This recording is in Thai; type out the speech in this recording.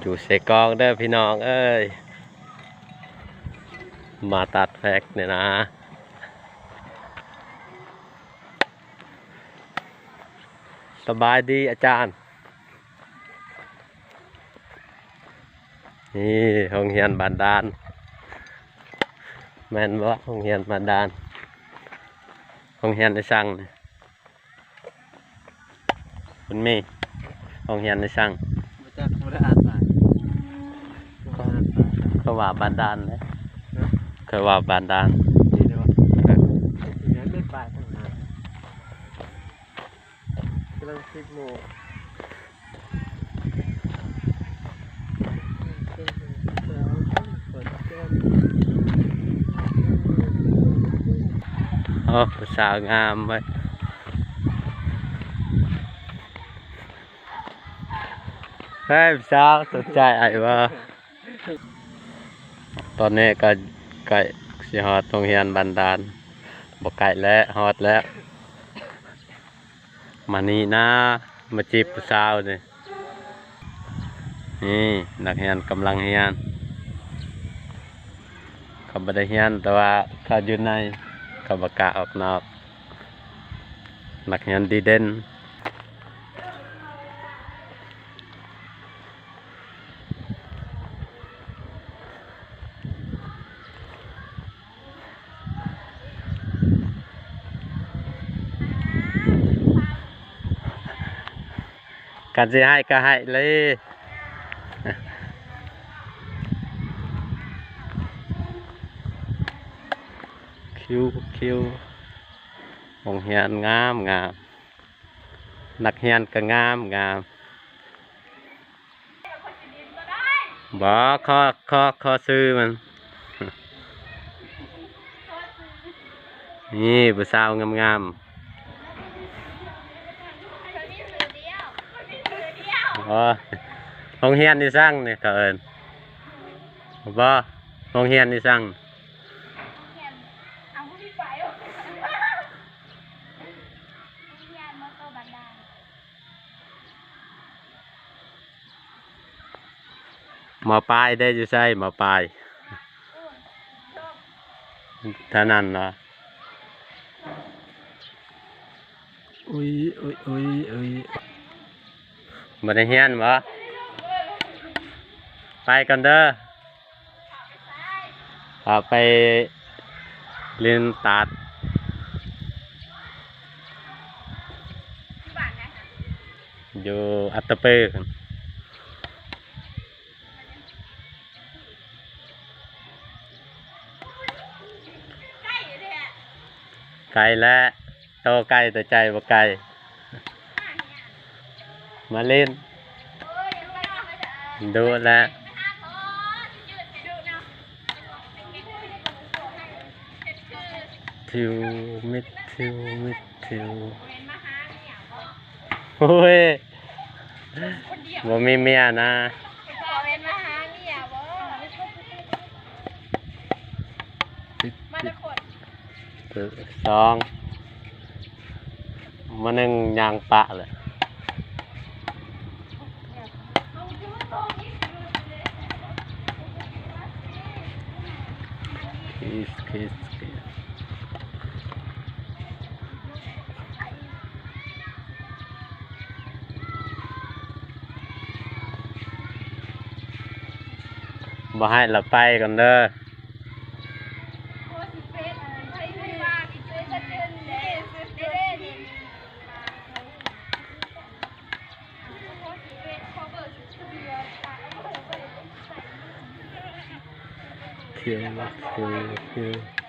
อยู่เสกองเด้อพี่น้องเอ้ย มาตัดแฟกเนี่ยนะ สบายดีอาจารย์ นี่ห้องเรียนบานดาลแม่นบ่ห้องเรียนบานดาลห้องเรียนในสั่งนี่มันมีห้องเรียนในสั่ง จากโคราชมาโคราชมาเขาว่าบานดาลนะเคยว่าบานดาลดีเลยวะเดี๋ยวเล่นปลายตั้งนานกำลังสิบโมงโอ้ผู้สาวงามเว้ยเฮ้ยสาวสนใจไอ้บ่ตอนนี้ก็ใกล้สิฮอดโรงเรียนบันดาลบ่ไกลแล้วฮอดแล้ว มานี่นะ มาจีบผู้สาวนี่นี่นักเรียนกำลังเรียนเขาบ่ได้เรียนแต่ว่าเขาอยู่ในเขาบกล้าออกนอกนักเรียนดีเด่นกันสิให้ก็ให้เลย คิวคิวโรงเรียนงามงาม นั กเรียนก็งามงามบ่ขอขอขอซื้อมันนี่ผู้สาวงามงามๆบ่โรงเรียนนี่สร้างนี่เขาเอิ้นบ่โรงเรียนนี่สร้างเอาผู้ที่ไปวะวิญญาณมาเข้าบันดาลหมอปลายได้อยู่ใช่หมอปลายเท่านั้นเหรออุ้ยอุ้ยอุ้ยอุ้ย บ่ได้เฮียนบ่ไปกันเด้อเอาไปเรียนตัดอยู่อัตตปือรับใกล้อยู่เนี่ยไกลและโตไกลแต่ใจบ่ไกล มาเล่น ดูแลวไปหาพอยืดไปดูเนาะเป็นไงคุยกับหนูให้เป็นคือทิวมิดทิวมิดทิวเห็นมาหาเนี่ยบ่โอ้ยวบ่มีเมียนะพอเป็นมาหาเนี่ยบ่มาตะขดสองมาหนึ่งยางปะเลย เอาดูตรงนี้ คิสคิสคิสบ่ให้เราไปกันเด้อ โอ้สิเฟซใช้ไม่ว่าอีกเฟซจะเจอเด้เด้เด้นี่ คิวคิวคิว